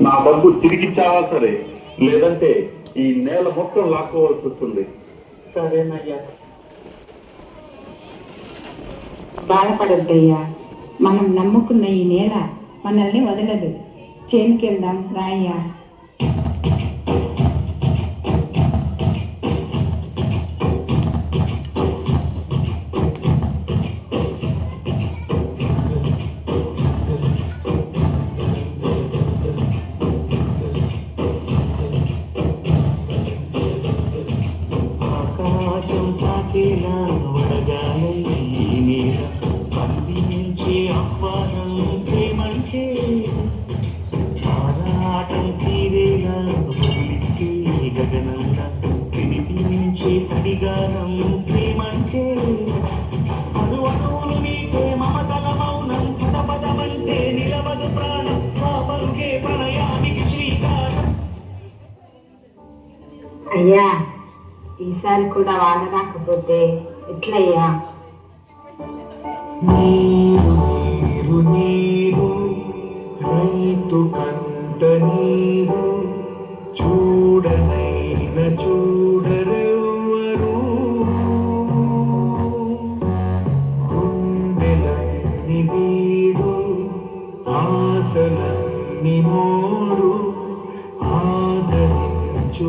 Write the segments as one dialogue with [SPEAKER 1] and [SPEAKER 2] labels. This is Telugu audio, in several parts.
[SPEAKER 1] నా డబ్బు తిరిగిచ్చావా సరే? లేదంటే ఈ నేల మొత్తం లాక్కోవాల్సి వస్తుంది.
[SPEAKER 2] సరేనయ్యా.
[SPEAKER 3] బాధపడద్దయ్యా. మనం నమ్ముకున్న ఈ నేల మనల్ని వదలదు. చేనుకెళ్దాం రాయ్యా.
[SPEAKER 4] అడిగానం ప్రేమంటే అడు అణువులు మీటే మమతల మౌనం పద పదమంటే నిలవదు ప్రాణం ఆ పలుకే ప్రణయానికి శ్రీకారం.
[SPEAKER 3] అయ్యా ఈసారి కూడా వాన రాకపోతే ఎట్లయ్యా?
[SPEAKER 4] నీరు నీరు నీరు రైతు కంట నీరు. ఆశలన్ని మోడు ఆదరించు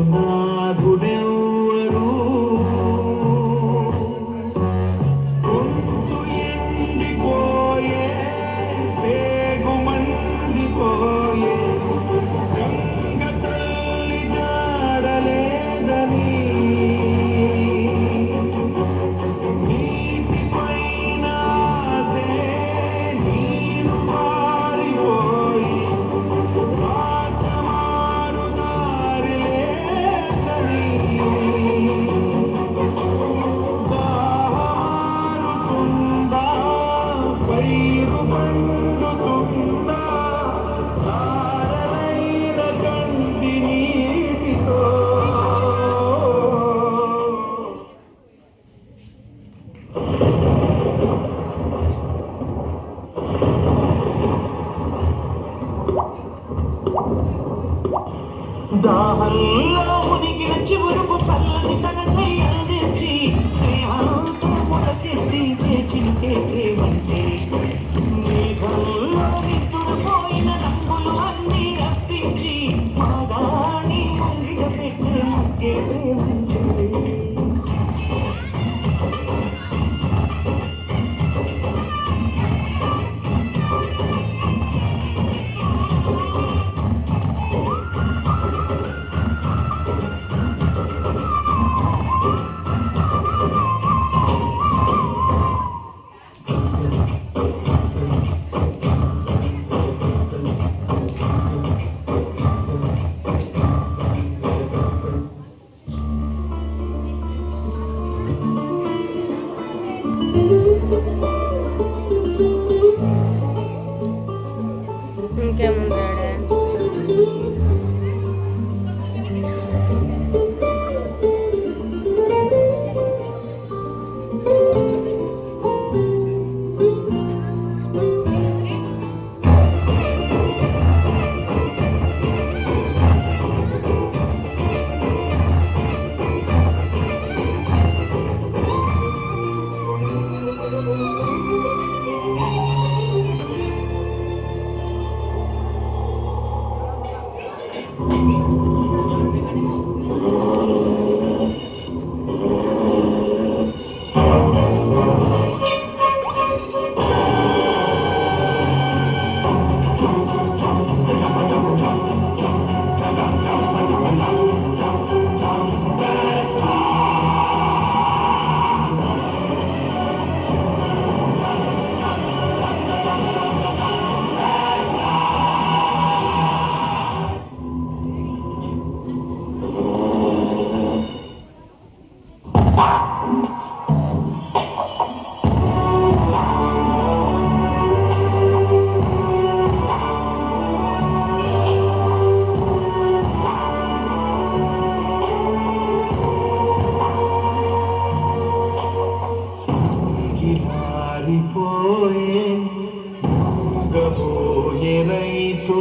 [SPEAKER 4] దాహంలో మునిగిన చివురుకు చల్లని తన చెయ్యందించి స్నేహంతో మొదకెత్తి చేచింటే మేఘంలో పోయిన రంగులు అన్నీ రప్పించి ముంగిట పెట్టి ముగ్గే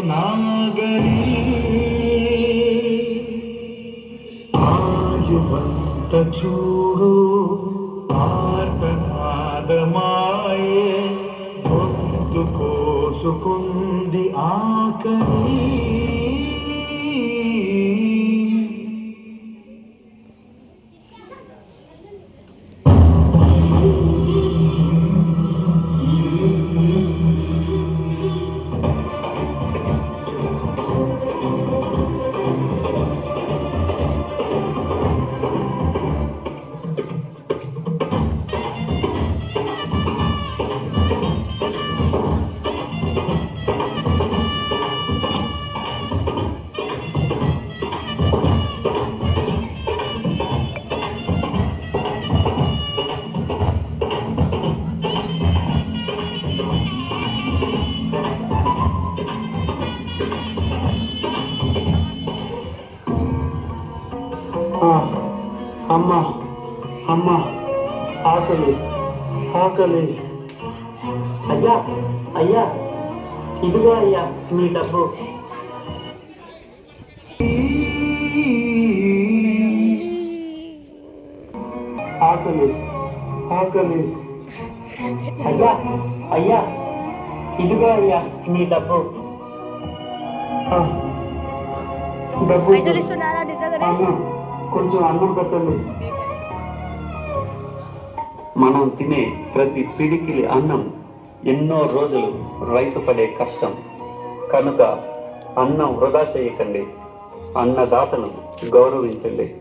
[SPEAKER 4] ఆకలి ఆయువంత చూడు ఆర్తనాదమాయే గొంతు కోసుకుంది ఆకలి. అమ్మ అమ్మ ఆకలి ఆకలి అయ్యా అయ్యా ఇదిగో అయ్యా మీ డబ్బు ఆకలి ఆకలి అయ్యా అయ్యా ఇదిగో అయ్యా మీ డబ్బు ఆ, డబ్బు
[SPEAKER 5] పైసలు ఇస్తున్నారా నిజంగానే
[SPEAKER 4] అన్నం కొంచెం అన్నం పెట్టండి. మనం తినే ప్రతి పిడికిలి అన్నం ఎన్నో రోజులు రైతు పడే కష్టం. కనుక అన్నం వృధా చేయకండి. అన్నదాతను గౌరవించండి.